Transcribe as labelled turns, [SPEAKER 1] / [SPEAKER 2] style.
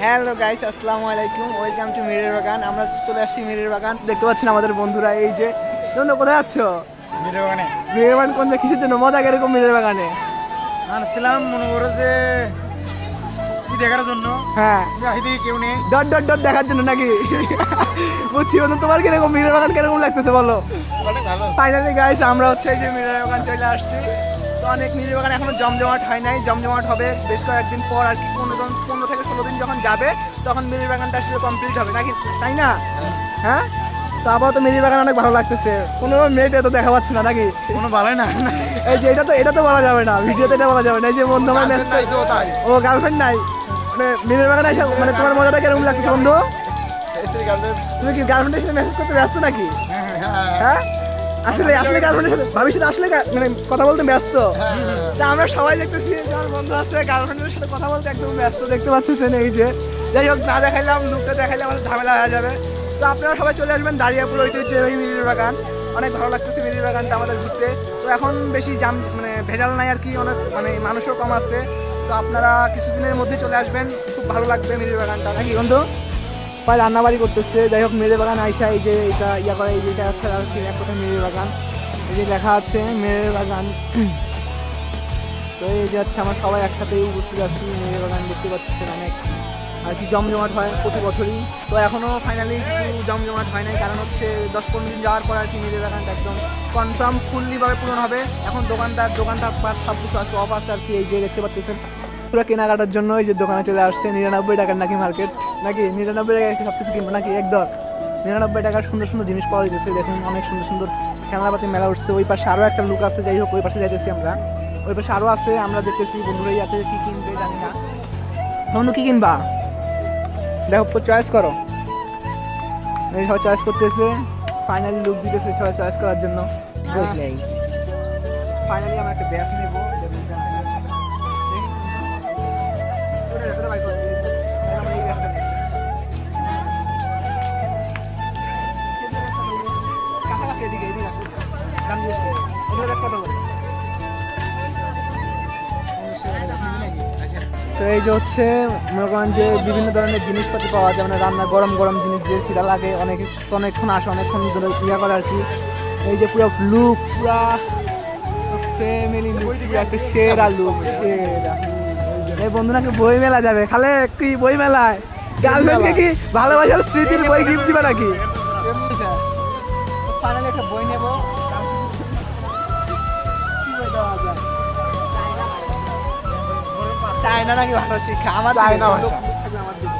[SPEAKER 1] Hello guys আসসালামু আলাইকুম। Welcome to মিরের বাগান আমরা চলে আসছি মিরের বাগান দেখতে পাচ্ছেন আমাদের বন্ধুরা এই যে তোমরা কোথায় আছো?
[SPEAKER 2] মিরের বাগানে
[SPEAKER 1] মিরের বাগান কোন কিসের জন্য? মজা এরকম মিরের বাগানে
[SPEAKER 2] আনছিলাম মনে করো যে কি দেখার জন্য?
[SPEAKER 1] হ্যাঁ।
[SPEAKER 2] কেউ নেই।
[SPEAKER 1] ডট ডট ডট দেখার জন্য নাকি? বুঝছি বন্ধু তোমার কীরকম মিরের বাগান কীরকম লাগতেছে বলো? ফাইনালি গাইস আমরা হচ্ছে এই যে মিরের বাগান চলে আসছি। তো অনেক মিরের বাগান এখনও জমজমাট হয় নাই জমজমাট হবে বেশ কয়েকদিন পর আর কি পনেরো পনেরো থেকে ষোলো দিন যখন যাবে তখন মিরির বাগানটা আসলে কমপ্লিট হবে নাকি? তাই না? হ্যাঁ? তো আপাতত মিরির বাগান অনেক ভালো লাগতেছে। কোনো মেয়েটা তো দেখা পাচ্ছে না নাকি?
[SPEAKER 2] কোনো ভালোই না
[SPEAKER 1] এই যে এটা তো এটা তো বলা যাবে না ভিডিওতে এটা বলা যাবে না। এই যে বন্ধু আমার ব্যস্ত
[SPEAKER 2] নাই তো তাই।
[SPEAKER 1] ও গার্লফ্রেন্ড নাই। মানে মিরির বাগানে এসে মানে তোমার মজাটা কীরকম লাগছে বন্ধু? তুমি কি গার্লফ্রেন্ডের সাথে মেসেজ করতে ব্যস্ত নাকি? হ্যাঁ? আসলে আসলে গার্লফ্রেন্ডের সাথে ভাবির সাথে আসলে মানে কথা বলতে ব্যস্ত। তা আমরা সবাই দেখতেছি আমার বন্ধু আছে গার্লফ্রেন্ডের সাথে কথা বলতে একদম ব্যস্ত দেখতে পাচ্ছেন এই যে। যাই হোক না দেখাইলাম লুকটা দেখাইলে আমার ঝামেলা হয়ে যাবে। তো আপনারা সবাই চলে আসবেন দাঁড়িয়াপুর ঐতিহ্যবাহী মিরির বাগান। অনেক ভালো লাগতেছে মিরির বাগানটা আমাদের ঘুরতে। তো এখন বেশি জাম মানে ভেজাল নাই আর কি অনেক মানে মানুষও কম আছে। তো আপনারা কিছুদিনের মধ্যে চলে আসবেন খুব ভালো লাগবে মিরির বাগানটা। নাকি বন্ধু? প্রায় রান্নাবাড়ি করতেছে, যাই হোক মেরে বাগান আইসা এই যে এটা ইয়া করে, এই যে এটা হচ্ছে আর কি, এক কথা মেরে বাগান। এই যে লেখা আছে, মেরে বাগান। তো এই যে হচ্ছে আমরা সবাই একসাথে উপস্থিত আছি, মেরে বাগান দেখতে পাচ্ছেন অনেক আর কি জমজমাট হয় প্রতি বছরই। তো এখনও ফাইনালি কিছু জমজমাট হয় নাই, কারণ হচ্ছে দশ পনেরো দিন যাওয়ার পর আর কি মেরে বাগানটা একদম কনফার্ম ফুললিভাবে পূরণ হবে। এখন দোকানদার দোকানটা সব কিছু আছে, অফ আছে আর কি, এই যে দেখতে পাচ্ছেন। পুরো কেনাকাটার জন্য এই যে দোকানে চলে আসছে নিরানব্বই টাকার নাকি মার্কেট নাকি নিরানব্বই টাকায় সব কিছু কিনবো? নাকি একদম নিরানব্বই টাকার সুন্দর সুন্দর জিনিস পাওয়া যাচ্ছে দেখুন অনেক সুন্দর সুন্দর খেলনাপাতি মেলা উঠছে। ওই পাশে আরও একটা লুক আছে যাই হোক ওই পাশে যাইতেছি আমরা। ওই পাশে আরও আছে আমরা দেখতেছি বন্ধুরা ইয়াতে কি কিনবে জানি না। বন্ধু কি কিনবা? দেখো চয়েস করো। এই সব চয়েস করতেছে ফাইনালি লুক দিতেছে সবাই চয়েস করার জন্য। ফাইনালি আমরা একটা ব্যাস নেব। তো এই যে হচ্ছে, মনে করেন যে বিভিন্ন ধরনের জিনিসপাতি পাওয়া যায় মানে রান্না গরম গরম জিনিস যে সেটা লাগে, অনেক, অনেকক্ষণ আসে, অনেকক্ষণ ধরে ইয়া করে আর কি। এই যে পুরো লুক পুরা ফ্যামিলি লুক একটা সেরা লুক সেরা। এই বন্ধু নাকি বই মেলা যাবে? খালে, কি বই মেলায় গার্লফ্রেন্ডকে কি ভালোবাসার স্মৃতির বই গিফট দিবে নাকি? ফাইনালি একটা বই নেব। চায়না নাকি ভালো শিক্ষা আমার
[SPEAKER 2] চায়না
[SPEAKER 1] দিকে,